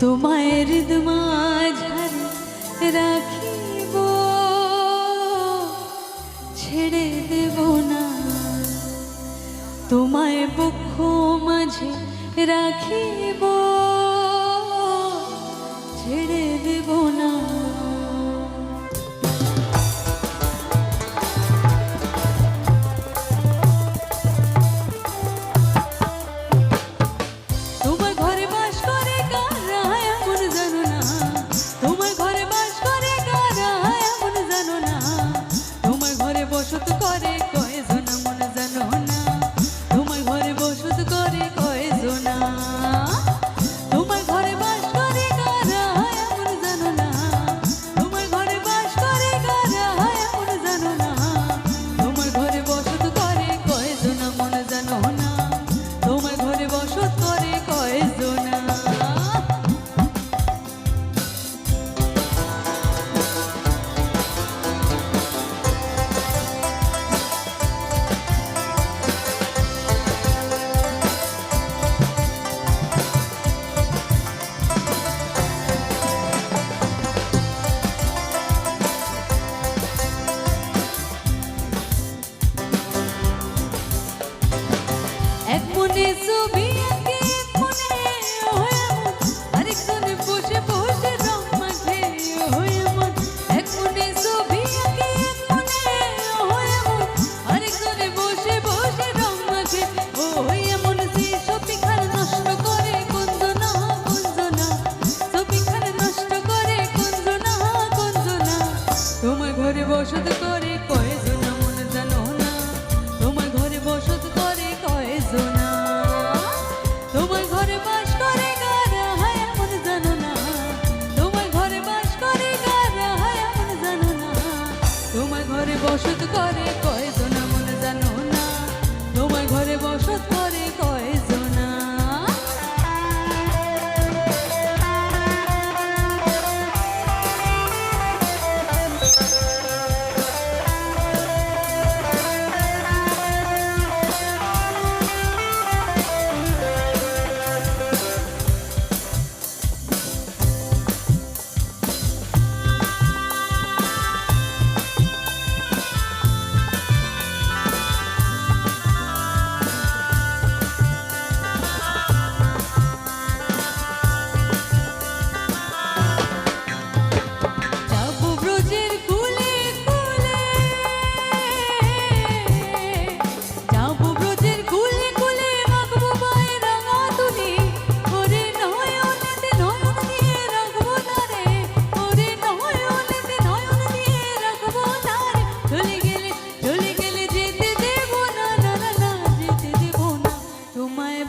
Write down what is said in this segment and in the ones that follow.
তোমায় মাঝারে রাখিব ছেড়ে দেব না। তোমায় বক্ষ মাঝে রাখিব ছেড়ে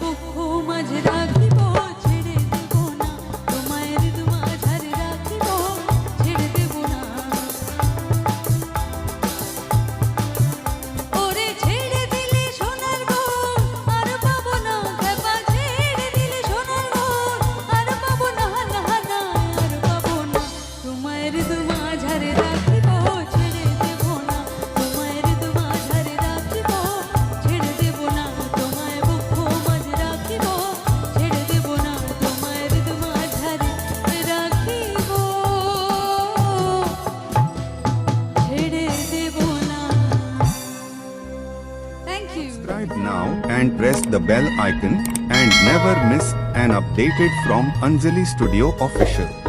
को खो मजरा Subscribe now and press the bell icon and never miss an updated from Anjali Studio Official.